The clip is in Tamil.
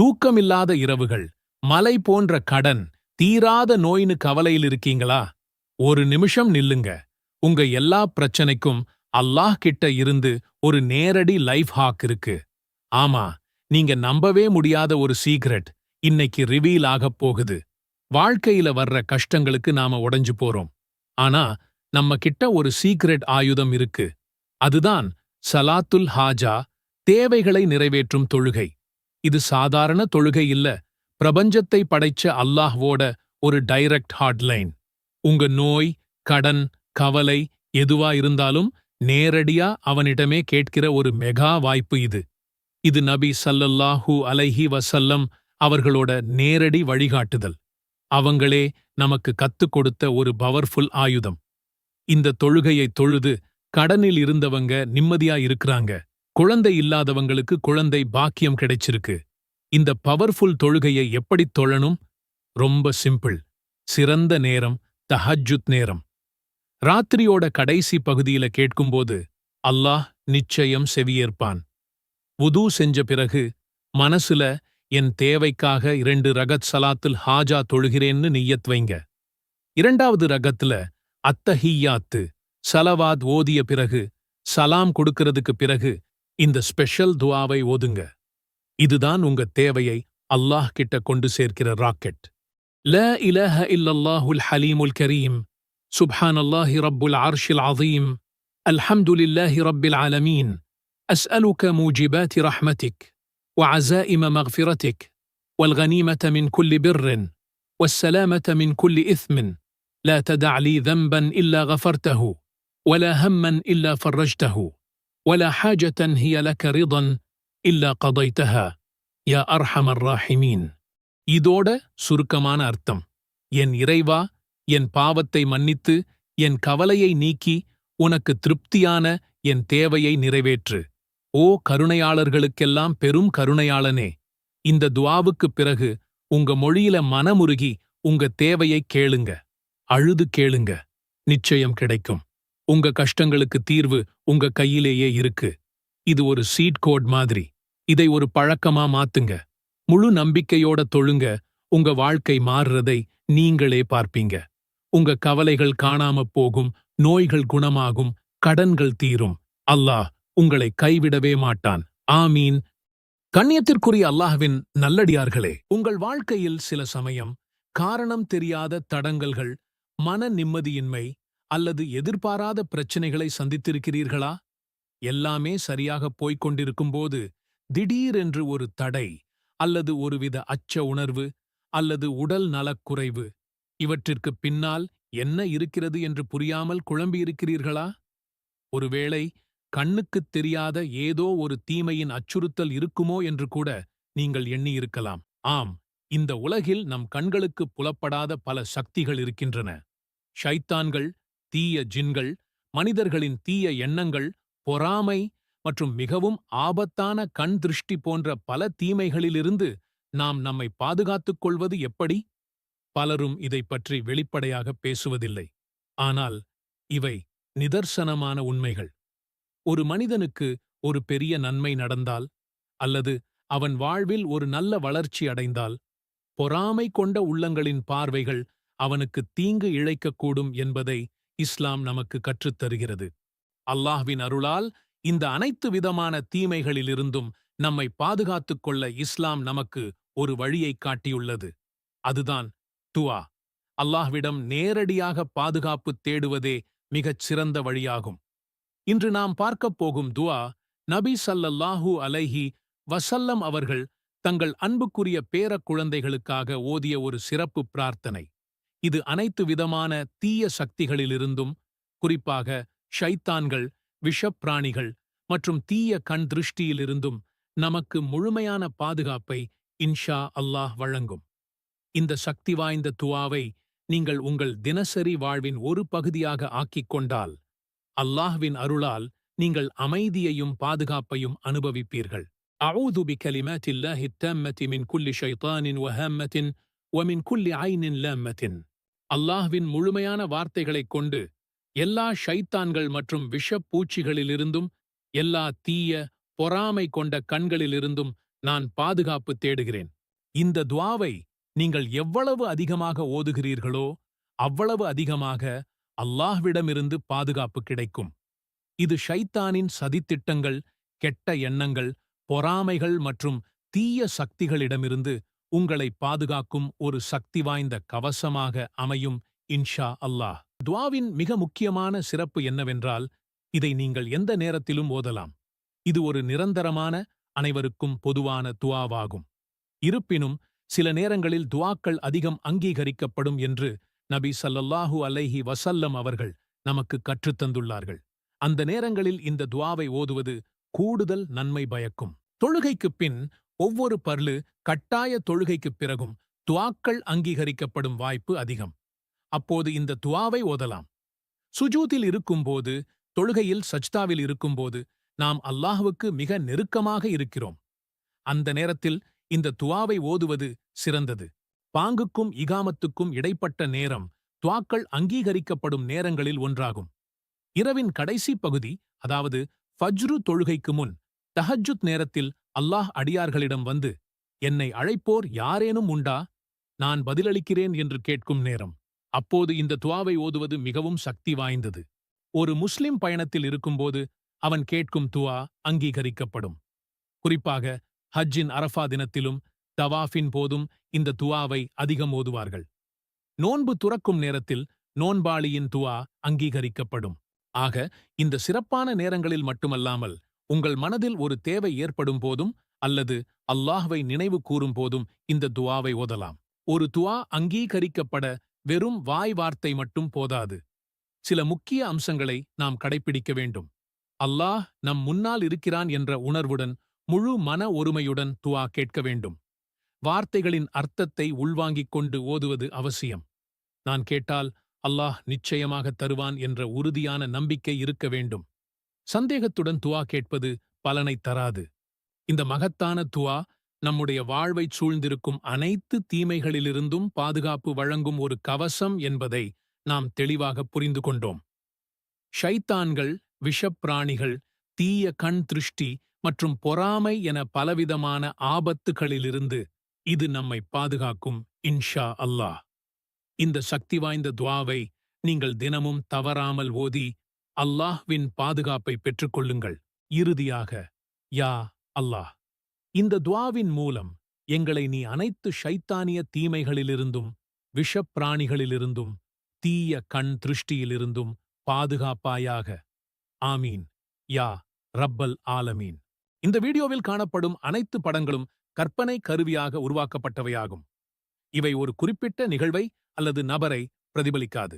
தூக்கமில்லாத இரவுகள் மலை போன்ற கடன் தீராத நோயின்னு கவலையில் இருக்கீங்களா? ஒரு நிமிஷம் நில்லுங்க. உங்க எல்லா பிரச்சனைக்கும் அல்லாஹ் கிட்ட இருந்து ஒரு நேரடி லைஃப் ஹாக் இருக்கு. ஆமா நீங்க நம்பவே முடியாத ஒரு சீக்ரெட் இன்னைக்கு ரிவீல் ஆகப் போகுது. வாழ்க்கையில வர்ற கஷ்டங்களுக்கு நாம உடைஞ்சு போறோம். ஆனா நம்ம கிட்ட ஒரு சீக்ரெட் ஆயுதம் இருக்கு. அதுதான் சலாத்துல் ஹாஜா தேவைகளை நிறைவேற்றும் தொழுகை. இது சாதாரண தொழுகை இல்ல. பிரபஞ்சத்தை படைச்ச அல்லாஹ்வோட ஒரு டைரக்ட் ஹாட்லைன் உங்க நோய் கடன் கவலை எதுவா இருந்தாலும் நேரடியா அவனிடமே கேட்கிற ஒரு மெகா வாய்ப்பு இது. இது நபி சல்லல்லாஹூ அலைஹி வசல்லம் அவர்களோட நேரடி வழிகாட்டுதல். அவங்களே நமக்கு கத்துக் கொடுத்த ஒரு பவர்ஃபுல் ஆயுதம். இந்த தொழுகையை தொழுது கடனில் இருந்தவங்க நிம்மதியா இருக்கிறாங்க. குழந்தை இல்லாதவங்களுக்கு குழந்தை பாக்கியம் கிடைச்சிருக்கு. இந்த பவர்ஃபுல் தொழுகையை எப்படி தொழணும்? ரொம்ப சிம்பிள் சிறந்த நேரம் தஹஜுத் நேரம். ராத்திரியோட கடைசி பகுதியில கேட்கும்போது அல்லாஹ் நிச்சயம் செவியேற்பான். உது செஞ்ச பிறகு மனசுல என் தேவைக்காக இரண்டு ரகத் சலாத்தில் ஹாஜா தொழுகிறேன்னு நிய்யத் வைங்க. இரண்டாவது ரகத்துல அத்தஹியாத்து. சலவாத் ஓதிய பிறகு சலாம் கொடுக்கிறதுக்கு பிறகு இந்த ஸ்பெஷல் துவாவை ஓதுங்க இதுதான் உங்க தேவையை அல்லாஹ் கிட்ட கொண்டு சேர்க்கிற ராக்கெட் ல இலஹ இல்லல்லாஹுல் ஹலீமுல் கரீம் சுப்ஹானல்லாஹி ரப்புல் அர்ஷில் அதீம் அல்ஹம்துலில்லாஹி ரப்பில் ஆலமீன் أسألك موجبات رحمتك وعزائم مغفرتك والغنيمة من كل بر والسلامة من كل إثم لا تدع لي ذنبا إلا غفرته ولا هما إلا فرجته ولا حاجة هي لك رضا إلا قضيتها يا أرحم الراحمين இதோட சுருக்கமான அர்த்தம் என் இறைவா என் பாவத்தை மன்னித்து என் கவலையை நீக்கி உனக்கு திருப்தியான என் தேவையை நிறைவேற்று ஓ கருணையாளர்களுக்கெல்லாம் பெரும் கருணையாளனே இந்த துவாவுக்குப் பிறகு உங்க மொழியில மனமுருகி உங்க தேவையை கேளுங்க அழுது கேளுங்க நிச்சயம் கிடைக்கும் உங்க கஷ்டங்களுக்கு தீர்வு உங்க கையிலேயே இருக்கு. இது ஒரு சீட் கோட் மாதிரி. இதை ஒரு பழக்கமா மாத்துங்க. முழு நம்பிக்கையோட தொழுங்க. உங்க வாழ்க்கை மாறுறதை நீங்களே பார்ப்பீங்க. உங்க கவலைகள் காணாம போகும் நோய்கள் குணமாகும் கடன்கள் தீரும். அல்லாஹ் உங்களை கைவிடவே மாட்டான். ஆமீன். கண்ணியத்திற்குரிய அல்லாஹ்வின் நல்லடியார்களே உங்கள் வாழ்க்கையில் சில சமயம் காரணம் தெரியாத தடங்கல்கள் மன நிம்மதியின்மை அல்லது எதிர்பாராத பிரச்சனைகளை சந்தித்திருக்கிறீர்களா? எல்லாமே சரியாக போய்க் கொண்டிருக்கும்போது திடீரென்று ஒரு தடை அல்லது ஒருவித அச்ச உணர்வு அல்லது உடல் நலக்குறைவு இவற்றிற்கு பின்னால் என்ன இருக்கிறது என்று புரியாமல் குழம்பியிருக்கிறீர்களா? ஒருவேளை கண்ணுக்குத் தெரியாத ஏதோ ஒரு தீமையின் அச்சுறுத்தல் இருக்குமோ என்று கூட நீங்கள் எண்ணியிருக்கலாம். ஆம் இந்த உலகில் நம் கண்களுக்கு புலப்படாத பல சக்திகள் இருக்கின்றன. ஷைத்தான்கள் தீய ஜின்கள் மனிதர்களின் தீய எண்ணங்கள் பொறாமை மற்றும் மிகவும் ஆபத்தான கண் திருஷ்டி போன்ற பல தீமைகளிலிருந்து நாம் நம்மை பாதுகாத்துக் கொள்வது எப்படி? பலரும் இதைப் பற்றி வெளிப்படையாக பேசுவதில்லை. ஆனால் இவை நிதர்சனமான உண்மைகள். ஒரு மனிதனுக்கு ஒரு பெரிய நன்மை நடந்தால் அல்லது அவன் வாழ்வில் ஒரு நல்ல வளர்ச்சி அடைந்தால் பொறாமை கொண்ட உள்ளங்களின் பார்வைகள் அவனுக்கு தீங்கு இழைக்கக்கூடும் என்பதை இஸ்லாம் நமக்கு கற்றுத்தருகிறது. அல்லாஹ்வின் அருளால் இந்த அனைத்து விதமான தீமைகளிலிருந்தும் நம்மை பாதுகாத்துக் கொள்ள இஸ்லாம் நமக்கு ஒரு வழியைக் காட்டியுள்ளது. அதுதான் துவா. அல்லாஹ்விடம் நேரடியாக பாதுகாப்பு தேடுவதே மிகச் சிறந்த வழியாகும். இன்று நாம் பார்க்கப் போகும் துவா நபி சல்லல்லாஹூ அலைஹி வசல்லம் அவர்கள் தங்கள் அன்புக்குரிய பேரக் குழந்தைகளுக்காக ஓதிய ஒரு சிறப்பு பிரார்த்தனை. இது அனைத்து விதமான தீய சக்திகளிலிருந்தும் குறிப்பாக ஷைத்தான்கள் விஷப்பிராணிகள் மற்றும் தீய கண் திருஷ்டியிலிருந்தும் நமக்கு முழுமையான பாதுகாப்பை இன்ஷா அல்லாஹ் வழங்கும் இந்த சக்தி வாய்ந்த துவாவை நீங்கள் உங்கள் தினசரி வாழ்வின் ஒரு பகுதியாக ஆக்கிக் கொண்டால் அல்லாஹ்வின் அருளால் நீங்கள் அமைதியையும் பாதுகாப்பையும் அனுபவிப்பீர்கள் أعوذ بكلمات الله التامة من كل شيطان وهامة ومن كل عين لامة அல்லாஹ்வின் முழுமையான வார்த்தைகளைக் கொண்டு எல்லா ஷைத்தான்கள் மற்றும் விஷப்பூச்சிகளிலிருந்தும் எல்லா தீய பொறாமை கொண்ட கண்களிலிருந்தும் நான் பாதுகாப்பு தேடுகிறேன். இந்த துவாவை நீங்கள் எவ்வளவு அதிகமாக ஓதுகிறீர்களோ அவ்வளவு அதிகமாக அல்லாஹ்விடமிருந்து பாதுகாப்பு கிடைக்கும். இது ஷைத்தானின் சதித்திட்டங்கள் கெட்ட எண்ணங்கள் பொறாமைகள் மற்றும் தீய சக்திகளிடமிருந்து உங்களை பாதுகாக்கும் ஒரு சக்தி வாய்ந்த கவசமாக அமையும் இன்ஷா அல்லாஹ். துவாவின் மிக முக்கியமான சிறப்பு என்னவென்றால் இதை நீங்கள் எந்த நேரத்திலும் ஓதலாம். இது ஒரு நிரந்தரமான அனைவருக்கும் பொதுவான துவாவாகும். இருப்பினும் சில நேரங்களில் துவாக்கள் அதிகம் அங்கீகரிக்கப்படும் என்று நபி சல்லல்லாஹு அலைஹி வசல்லம் அவர்கள் நமக்கு கற்றுத்தந்துள்ளார்கள் அந்த நேரங்களில் இந்த துவாவை ஓதுவது கூடுதல் நன்மை பயக்கும். தொழுகைக்குப் பின் ஒவ்வொரு பர்லு கட்டாய தொழுகைக்குப் பிறகும் துவாக்கள் அங்கீகரிக்கப்படும் வாய்ப்பு அதிகம். அப்போது இந்த துவாவை ஓதலாம். சுஜூத்தில் இருக்கும்போது தொழுகையில் சஜ்தாவில் இருக்கும்போது நாம் அல்லாஹுவுக்கு மிக நெருக்கமாக இருக்கிறோம். அந்த நேரத்தில் இந்த துவாவை ஓதுவது சிறந்தது. பாங்குக்கும் இகாமத்துக்கும் இடைப்பட்ட நேரம் துவாக்கள் அங்கீகரிக்கப்படும் நேரங்களில் ஒன்றாகும். இரவின் கடைசி பகுதி அதாவது ஃபஜ்ரு தொழுகைக்கு முன் தஹஜுத் நேரத்தில் அல்லாஹ் அடியார்களிடம் வந்து என்னை அழைப்போர் யாரேனும் உண்டா? நான் பதிலளிக்கிறேன் என்று கேட்கும் நேரம். அப்போது இந்த துவாவை ஓதுவது மிகவும் சக்தி வாய்ந்தது. ஒரு முஸ்லிம் பயணத்தில் இருக்கும்போது அவன் கேட்கும் துவா அங்கீகரிக்கப்படும். குறிப்பாக ஹஜ்ஜின் அரஃபா தினத்திலும் தவாஃபின் போதும் இந்த துவாவை அதிகம் ஓதுவார்கள். நோன்பு துறக்கும் நேரத்தில் நோன்பாளியின் துவா அங்கீகரிக்கப்படும். ஆக இந்த சிறப்பான நேரங்களில் மட்டுமல்லாமல் உங்கள் மனதில் ஒரு தேவை ஏற்படும் போதும் அல்லது அல்லாஹ்வை நினைவு கூறும் போதும் இந்த துவாவை ஓதலாம். ஒரு துவா அங்கீகரிக்கப்பட வெறும் வாய் வார்த்தை மட்டும் போதாது. சில முக்கிய அம்சங்களை நாம் கடைப்பிடிக்க வேண்டும். அல்லாஹ் நம் முன்னால் இருக்கிறான் என்ற உணர்வுடன் முழு மன ஒருமையுடன் துவா கேட்க வேண்டும். வார்த்தைகளின் அர்த்தத்தை உள்வாங்கிக் கொண்டு ஓதுவது அவசியம். நான் கேட்டால் அல்லாஹ் நிச்சயமாக தருவான் என்ற உறுதியான நம்பிக்கை இருக்க வேண்டும். சந்தேகத்துடன் துவா கேட்பது பலனை தராது. இந்த மகத்தான துவா நம்முடைய வாழ்வைச் சூழ்ந்திருக்கும் அனைத்து தீமைகளிலிருந்தும் பாதுகாப்பு வழங்கும் ஒரு கவசம் என்பதை நாம் தெளிவாக புரிந்து கொண்டோம். ஷைத்தான்கள் விஷப்பிராணிகள் தீய கண் திருஷ்டி மற்றும் பொறாமை என பலவிதமான ஆபத்துகளிலிருந்து இது நம்மை பாதுகாக்கும் இன்ஷா அல்லாஹ். இந்த சக்தி வாய்ந்த துவாவை நீங்கள் தினமும் தவறாமல் ஓதி அல்லாஹ்வின் பாதுகாப்பை பெற்றுக்கொள்ளுங்கள். இறுதியாக யா அல்லாஹ் இந்த துவாவின் மூலம் எங்களை நீ அனைத்து ஷைத்தானிய தீமைகளிலிருந்தும் விஷப்பிராணிகளிலிருந்தும் தீய கண் திருஷ்டியிலிருந்தும் பாதுகாப்பாயாக. ஆமீன். யா ரப்பல் ஆலமீன். இந்த வீடியோவில் காணப்படும் அனைத்து படங்களும் கற்பனை கருவியாக உருவாக்கப்பட்டவையாகும். இவை ஒரு குறிப்பிட்ட நிகழ்வை அல்லது நபரை பிரதிபலிக்காது.